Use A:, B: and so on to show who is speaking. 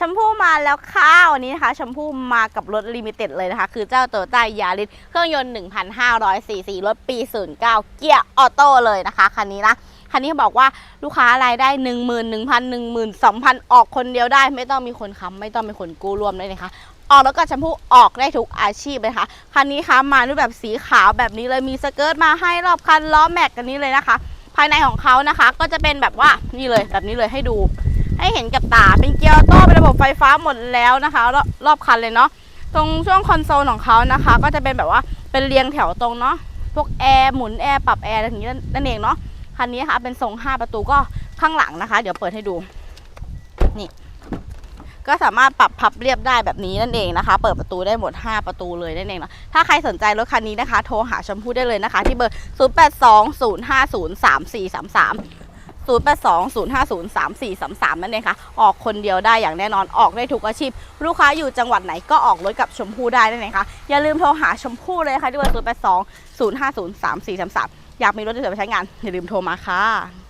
A: ชมพู่มาแล้วค่ะวันนี้นะคะชมพู่มากับรถลิมิเต็ดเลยนะคะ คือเจ้าโตต้ายาริสเครื่องยนต์ 1,500ซีซีรถปี 09 เกียร์ออโต้เลยนะคะ คันนี้นะ คันนี้บอกว่าลูกค้ารายได้ 1 1 0 0 0 1 2 0 0 0ออกคนเดียวได้ ไม่ต้องมีคนค้ำไม่ต้องมีคนกู้รวมเลยนะคะออกแล้วก็ชมพู่ออกได้ทุกอาชีพเลยค่ะคันนี้คะมาด้วยแบบสีขาวแบบนี้เลยมีสเกิร์ตมาให้รอบคันล้อแม็กกันนี้เลยนะคะ ภายในของเขานะคะ ก็จะเป็นแบบว่านี่เลยแบบนี้เลยให้ดู ให้เห็นกับตาเป็นเกียร์ออโต้เป็น บบไฟฟ้าหมดแล้วนะคะ รอบคันเลยเนาะตรงช่วงคอนโซลของเขานะคะ ก็จะเป็นแบบว่าเป็นเรียงแถวตรงเนาะพวกแอร์หมุนแอร์ปรับแอร์อะไรอย่างนี้นั่นเองเนาะคันนี้นะคะเป็นทรง 5 ประตูก็ข้างหลังนะคะ เดี๋ยวเปิดให้ดูนี่ก็สามารถปรับพับเรียบได้แบบนี้นั่นเองนะคะ เปิดประตูได้หมด 5 ประตูเลยนั่นเองเนาะถ้าใครสนใจรถคันนี้นะคะ โทรหาชมพู่ได้เลยนะคะ ที่เบอร์ 0820503433 0820503433 นั่นเองค่ะ ออกคนเดียวได้อย่างแน่นอนออกได้ทุกอาชีพ ลูกค้าอยู่จังหวัดไหนก็ออกรถกับชมพู่ได้นั่นเองค่ะ อย่าลืมโทรหาชมพู่เลยค่ะที่เบอร์0820503433 อยากมีรถสวยๆไปใช้งานอย่าลืมโทรมาค่ะ